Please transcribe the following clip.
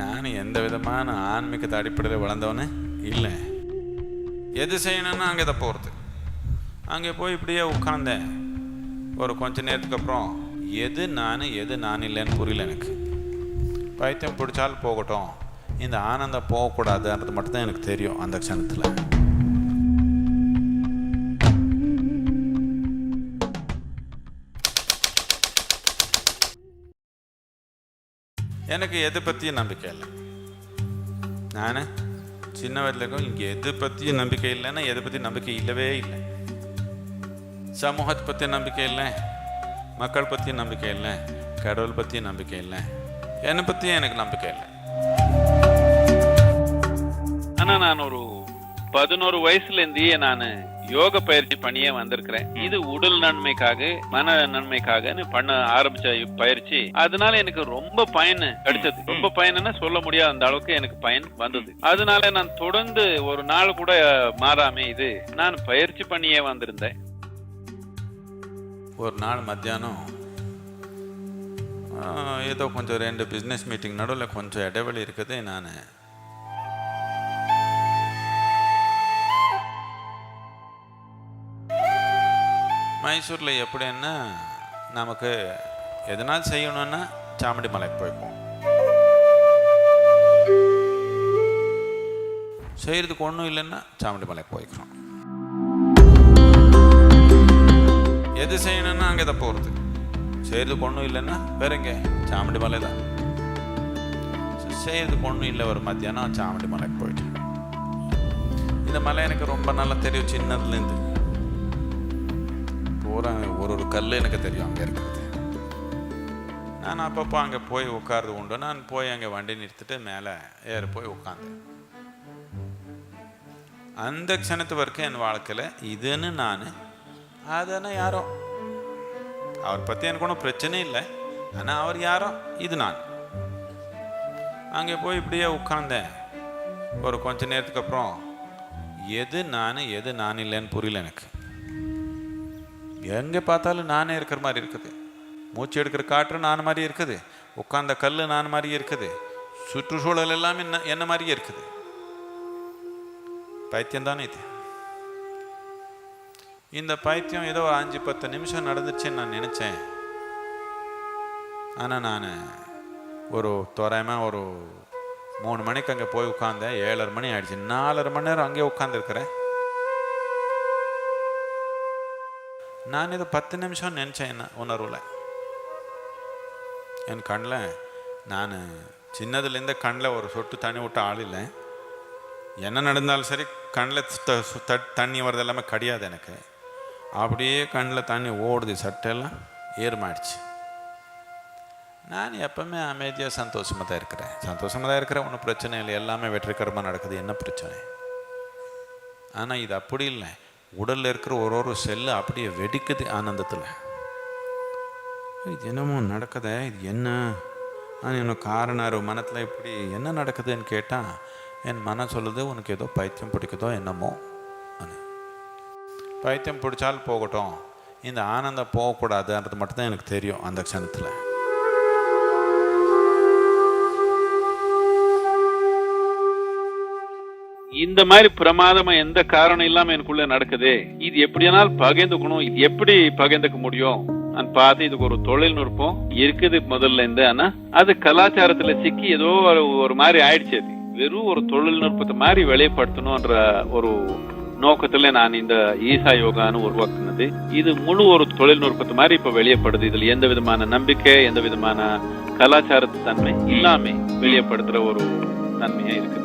நான் எந்த விதமான ஆன்மீகத்தை அடிப்படையில் வளர்ந்தவனே இல்லை. எது செய்யணும்னா அங்கே தான் போகிறது அங்கே போய் இப்படியே உட்காந்தேன் ஒரு கொஞ்ச நேரத்துக்கு அப்புறம் எது நான் எது நான் இல்லைன்னு புரியல எனக்கு. பைத்தியம் பிடிச்சாலும் போகட்டும். இந்த ஆனந்தம் போகக்கூடாதுன்றது மட்டும்தான் எனக்கு தெரியும் அந்த க்ஷணத்தில். எனக்கு எதை பற்றியும் நம்பிக்கை இல்லை. நான் சின்ன வயதில் இருக்கும் இங்கே எது பற்றியும் நம்பிக்கை இல்லைன்னா எதை பற்றி நம்பிக்கை இல்லவே இல்லை. சமூகத்தை பற்றி நம்பிக்கை இல்லை மக்கள் பற்றியும் நம்பிக்கை இல்லை கடவுள் பற்றியும் நம்பிக்கை இல்லை. என்னை பற்றியும் எனக்கு நம்பிக்கை இல்லை. ஆனால் நான் ஒரு பதினோரு வயசுலேருந்தே நான் யோக பயிற்சி பண்ணியே வந்திருக்கிறேன். இது உடல் நன்மைக்காக மன நன்மைக்காகன்னு பண்ண ஆரம்பிச்ச பயிற்சி. அதனால எனக்கு ரொம்ப பயன் கிடைச்சது. ரொம்ப பயன்னா சொல்ல முடியாத அந்த அளவுக்கு எனக்கு பயன் வந்தது. அதனால நான் தொடர்ந்து ஒரு நாள் கூட மாறாம இது நான் பயிற்சி பண்ணியே வந்திருந்தேன். ஒரு நாள் மத்தியானம் ஏதோ கொஞ்சம் ரெண்டு பிஸ்னஸ் மீட்டிங் நடுவில் கொஞ்சம் இடைவெளி இருக்குது நான் மைசூரில் எப்படின்னா நமக்கு எதனால் செய்யணும்னா சாமடி மலைக்கு போய்ப்போம் செய்கிறதுக்கு ஒன்றும் இல்லைன்னா சாமடி மலைக்கு போய்க்கிறோம். எது செய்யணும்னா அங்கே தான் போகிறது செய்கிறதுக்கு ஒன்றும் இல்லைன்னா வேற எங்கே? சாமடி மலை தான். செய்கிறதுக்கு ஒன்றும் இல்லை ஒரு மத்தியானம் சாமடி மலைக்கு போயிட்டேன் இந்த மலை எனக்கு ரொம்ப நல்லா தெரியும் சின்னதுலேருந்து. பூரா ஒரு ஒரு கல் எனக்கு தெரியும் அங்கே இருக்கிறது. நான் அப்பப்போ அங்கே போய் உட்கார்றது உண்டு. நான் போய் அங்கே வண்டி நிறுத்திட்டு மேலே ஏற போய் உட்காந்தேன் அந்த க்ஷணத்து வரைக்கும் என் வாழ்க்கையில் இதுன்னு நான் அதுன்னு யாரோ. அவர் பற்றி எனக்கு ஒன்றும் பிரச்சனை இல்லை. ஆனால் அவர் யாரோ? இது நான். அங்கே போய் இப்படியே உட்கார்ந்தேன். ஒரு கொஞ்ச நேரத்துக்கு அப்புறம் எது நான் எது நான் இல்லைன்னு புரியல எனக்கு. எங்கே பார்த்தாலும் நானே இருக்கிற மாதிரி இருக்குது. மூச்சு எடுக்கிற காற்று நான் மாதிரி இருக்குது. உட்காந்த கல் நான் மாதிரி இருக்குது. சுற்றுச்சூழல் எல்லாமே என்ன- என்ன மாதிரியே இருக்குது. பைத்தியம் தானே இது. இந்த பைத்தியம் ஏதோ ஒரு அஞ்சு பத்து நிமிஷம் நடந்துச்சுன்னு நான் நினச்சேன். ஆனால் நான் ஒரு தோராயமாக ஒரு மூணு மணிக்கு அங்கே போய் உட்காந்தேன் ஏழரை மணி ஆயிடுச்சு. நாலரை மணி நேரம் அங்கேயே உட்காந்துருக்குறேன் நான் இதை பத்து நிமிஷம் நினச்சேன் என்ன உணர்வில். என் கண்ணில் நான் சின்னதுலேருந்து கண்ணில் ஒரு சொட்டு தண்ணி விட்ட ஆள் இல்லை. என்ன நடந்தாலும் சரி கண்ணில் த- சு- தண்ணி வர்றது எல்லாமே கிடையாது எனக்கு. அப்படியே கண்ணில் தண்ணி ஓடுது சட்டெல்லாம் ஏறுமாயிடுச்சு. நான் எப்பவுமே அமைதியாக சந்தோஷமாக தான் இருக்கிறேன். சந்தோஷமாக தான் இருக்கிறேன் ஒன்றும் பிரச்சனை இல்லை. எல்லாமே வெற்றிகரமாக நடக்குது என்ன பிரச்சனை? ஆனால் இது அப்படி இல்லை. உடலில் இருக்கிற ஒரு ஒரு செல்லு அப்படியே வெடிக்குது ஆனந்தத்தில். இது என்னமோ நடக்குதே? இது என்ன? நான் இன்னும் காரணம் மனத்தில் இப்படி என்ன நடக்குதுன்னு கேட்டால் என் மனம் சொல்லுது உனக்கு ஏதோ பைத்தியம் பிடிக்குதோ என்னமோ. பைத்தியம் பிடிச்சாலும் போகட்டும். இந்த ஆனந்தம் போகக்கூடாதுன்றது மட்டும்தான் எனக்கு தெரியும் அந்த க்ஷணத்தில். இந்த மாதிரி பிரமாதமா எந்த காரணம் இல்லாம எனக்குள்ள நடக்குது? இது எப்படியானால் பகிர்ந்துக்கணும். இது எப்படி பகிர்ந்துக்க முடியும்? நான் பார்த்து இதுக்கு ஒரு தொழில்நுட்பம் இருக்குது முதல்ல இருந்து. ஆனா அது கலாச்சாரத்துல சிக்கி ஏதோ ஒரு ஒரு மாதிரி ஆயிடுச்சு. அது வெறும் ஒரு தொழில்நுட்பத்தை மாதிரி வெளிப்படுத்தணும்ன்ற ஒரு நோக்கத்துல நான் இந்த ஈசா யோகான்னு உருவாக்குனது. இது முழு ஒரு தொழில்நுட்பத்தை மாதிரி இப்ப வெளியப்படுது இதுல எந்த விதமான நம்பிக்கை எந்த விதமான கலாச்சாரத்து தன்மை இல்லாம வெளியப்படுத்துற ஒரு தன்மையா இருக்குது.